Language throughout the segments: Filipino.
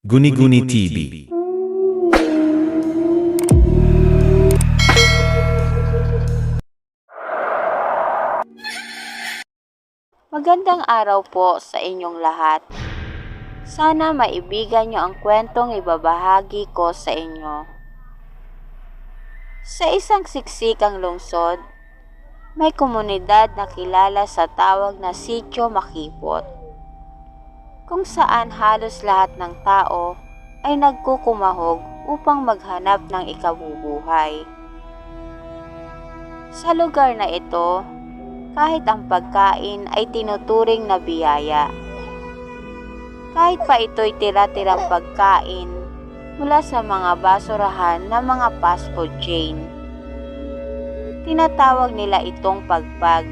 Guni-Guni TV. Magandang araw po sa inyong lahat. Sana maibigan niyo ang kwentong ibabahagi ko sa inyo. Sa isang siksikang lungsod, may komunidad na kilala sa tawag na Sityo Makipot, kung saan halos lahat ng tao ay nagkukumahog upang maghanap ng ikabubuhay. Sa lugar na ito, kahit ang pagkain ay tinuturing na biyaya. Kahit pa ito'y tira-tirang pagkain mula sa mga basurahan ng mga fast food chain. Tinatawag nila itong pagpag.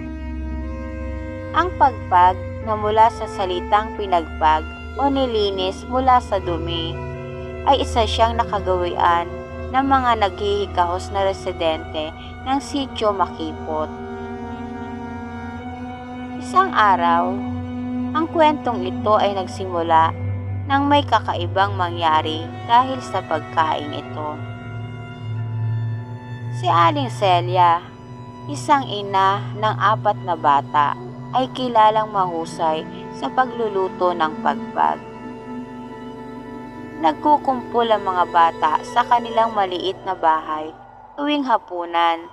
Ang pagpag na mula sa salitang pinagpag o nilinis mula sa dumi ay isa siyang nakagawian ng mga naghihikahos na residente ng sityo Makipot. Isang araw, ang kwentong ito ay nagsimula nang may kakaibang mangyari dahil sa pagkain ito. Si Aling Celia, isang ina ng apat na bata, ay kilalang mahusay sa pagluluto ng pagpag. Nagkukumpul ang mga bata sa kanilang maliit na bahay tuwing hapunan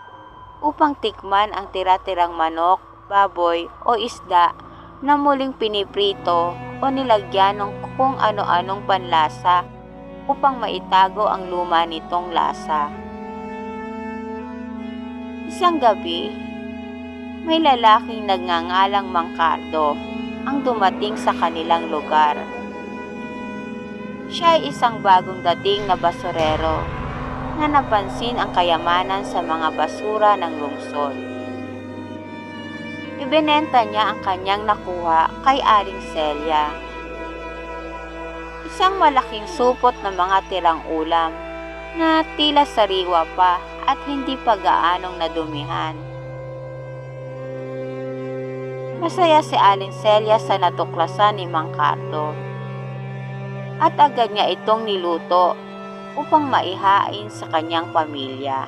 upang tikman ang tira-tirang manok baboy o isda na muling piniprito o nilagyan ng kung ano-anong panlasa upang maitago ang luma nitong lasa. Isang gabi, may lalaking nagngangalang Mangkardo ang dumating sa kanilang lugar. Siya ay isang bagong dating na basurero na napansin ang kayamanan sa mga basura ng lungsod. Ibinenta niya ang kanyang nakuha kay Aling Celia. Isang malaking supot ng mga tirang ulam na tila sariwa pa at hindi pa gaanong nadumihan. Masaya si Aling Celia sa natuklasan ni Mang Cardo at agad niya itong niluto upang maihain sa kanyang pamilya.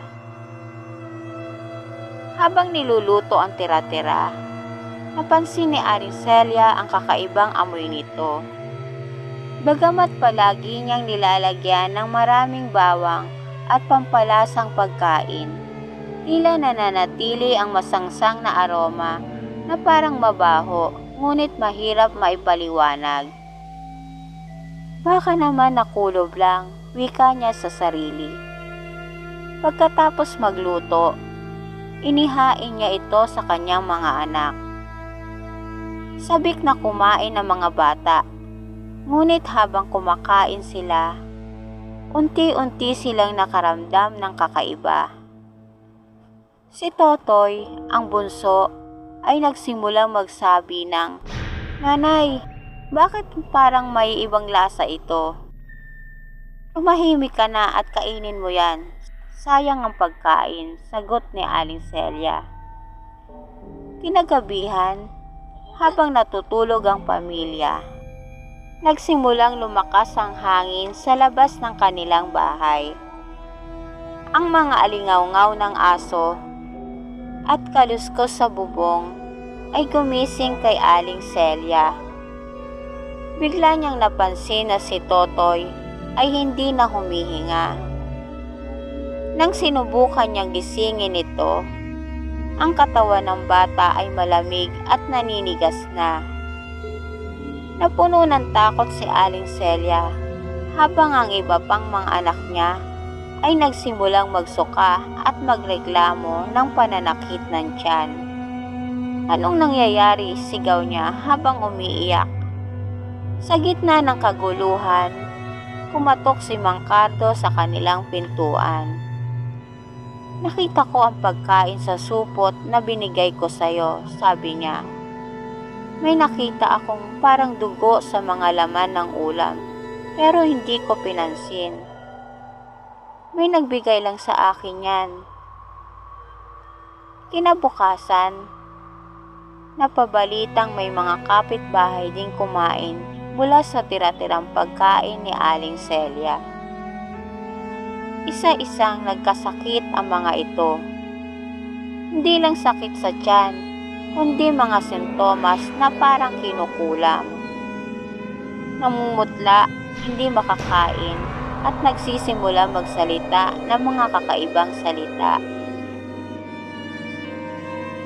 Habang niluluto ang tira-tira, napansin ni Aring Celia ang kakaibang amoy nito. Bagamat palagi niyang nilalagyan ng maraming bawang at pampalasang pagkain, tila nananatili ang masangsang na aroma na parang mabaho ngunit mahirap maipaliwanag. Baka naman nakulob lang, wika niya sa sarili. Pagkatapos magluto, inihain niya ito sa kanyang mga anak. Sabik na kumain ng mga bata, ngunit habang kumakain sila, unti-unti silang nakaramdam ng kakaiba. Si Totoy, ang bunso, ay nagsimulang magsabi ng, Nanay, bakit parang may ibang lasa ito? Tumahimik ka na at kainin mo yan. Sayang ang pagkain, sagot ni Aling Celia. Kinagabihan, habang natutulog ang pamilya, nagsimulang lumakas ang hangin sa labas ng kanilang bahay. Ang mga alingaw-ngaw ng aso at kaluskos sa bubong ay gumising kay Aling Celia. Bigla niyang napansin na si Totoy ay hindi na humihinga. Nang sinubukan niyang gisingin ito, ang katawan ng bata ay malamig at naninigas na. Napuno ng takot si Aling Celia habang ang iba pang mga anak niya ay nagsimulang magsuka at magreklamo ng pananakit ng tiyan. Anong nangyayari sigaw niya habang umiiyak? Sa gitna ng kaguluhan, kumatok si Mang sa kanilang pintuan. Nakita ko ang pagkain sa supot na binigay ko sa'yo, sabi niya. May nakita akong parang dugo sa mga laman ng ulam, pero hindi ko pinansin. May nagbigay lang sa akin yan. Kinabukasan, napabalitang may mga kapitbahay ding kumain mula sa tira-tirang pagkain ni Aling Celia. Isa-isang nagkasakit ang mga ito. Hindi lang sakit sa tiyan, kundi mga sintomas na parang kinukulam. Namumutla, hindi makakain, at nagsisimula magsalita ng mga kakaibang salita.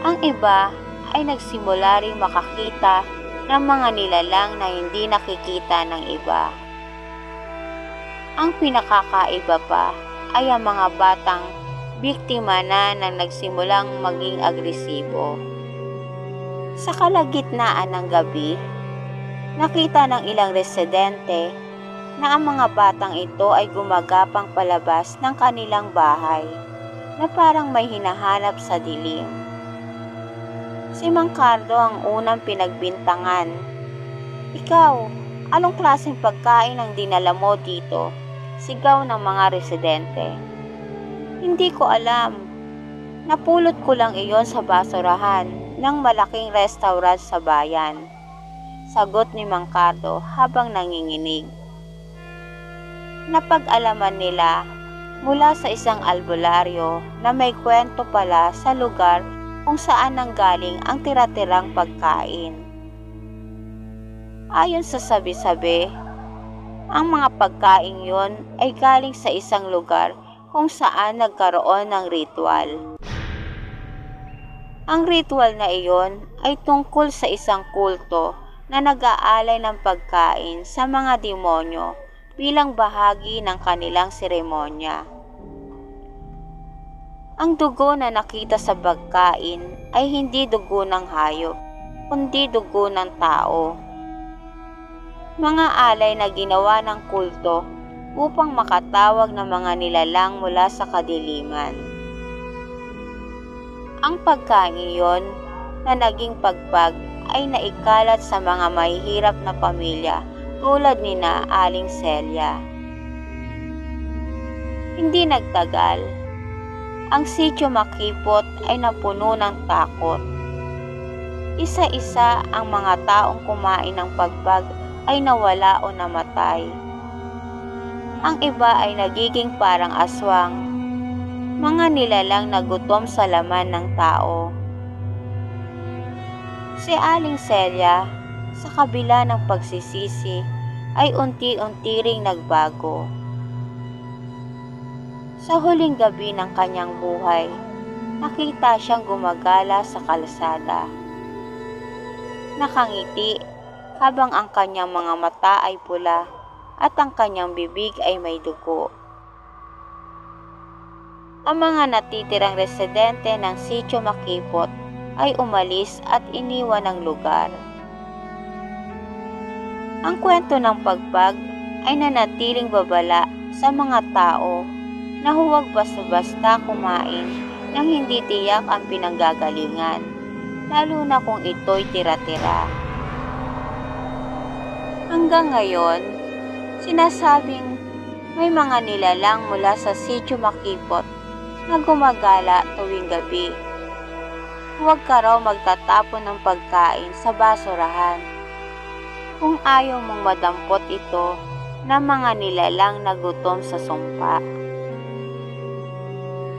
Ang iba ay nagsimula ring makakita ng mga nilalang na hindi nakikita ng iba. Ang pinakakaiba pa ay ang mga batang biktima na nang nagsimulang maging agresibo. Sa kalagitnaan ng gabi, nakita ng ilang residente na ang mga batang ito ay gumagapang palabas ng kanilang bahay na parang may hinahanap sa dilim. Si Mang Carlo ang unang pinagbintangan. Ikaw, anong klaseng pagkain ang dinala mo dito? Sigaw ng mga residente. Hindi ko alam. Napulot ko lang iyon sa basurahan ng malaking restaurant sa bayan. Sagot ni Mang Carlo habang nanginginig. Napag-alaman nila mula sa isang albularyo na may kwento pala sa lugar kung saan nanggaling ang tira-tirang pagkain. Ayon sa sabi-sabi, ang mga pagkain yon ay galing sa isang lugar kung saan nagkaroon ng ritual. Ang ritual na iyon ay tungkol sa isang kulto na nag-aalay ng pagkain sa mga demonyo bilang bahagi ng kanilang seremonya. Ang dugo na nakita sa pagkain ay hindi dugo ng hayop, kundi dugo ng tao. Mga alay na ginawa ng kulto upang makatawag ng mga nilalang mula sa kadiliman. Ang pagkain iyon na naging pagpag ay naikalat sa mga mahihirap na pamilya tulad ni na Aling Celia. Hindi nagtagal, ang sityo makipot ay napuno ng takot. Isa-isa ang mga taong kumain ng pagbag ay nawala o namatay. Ang iba ay nagiging parang aswang, mga nilalang nagutom sa laman ng tao. Si Aling Celia, sa kabila ng pagsisisi, ay unti-unti ring nagbago. Sa huling gabi ng kanyang buhay, nakita siyang gumagala sa kalsada. Nakangiti habang ang kanyang mga mata ay pula at ang kanyang bibig ay may dugo. Ang mga natitirang residente ng Sitio Makipot ay umalis at iniwan ang lugar. Ang kwento ng pagbag ay nanatiling babala sa mga tao na huwag basta-basta kumain nang hindi tiyak ang pinanggagalingan, lalo na kung ito'y tira-tira. Hanggang ngayon, sinasabing may mga nilalang mula sa sityo Makipot na gumagala tuwing gabi. Huwag ka raw magtatapon ng pagkain sa basurahan. Kung ayaw mong madampot ito na mga nilalang na gutom sa sumpa.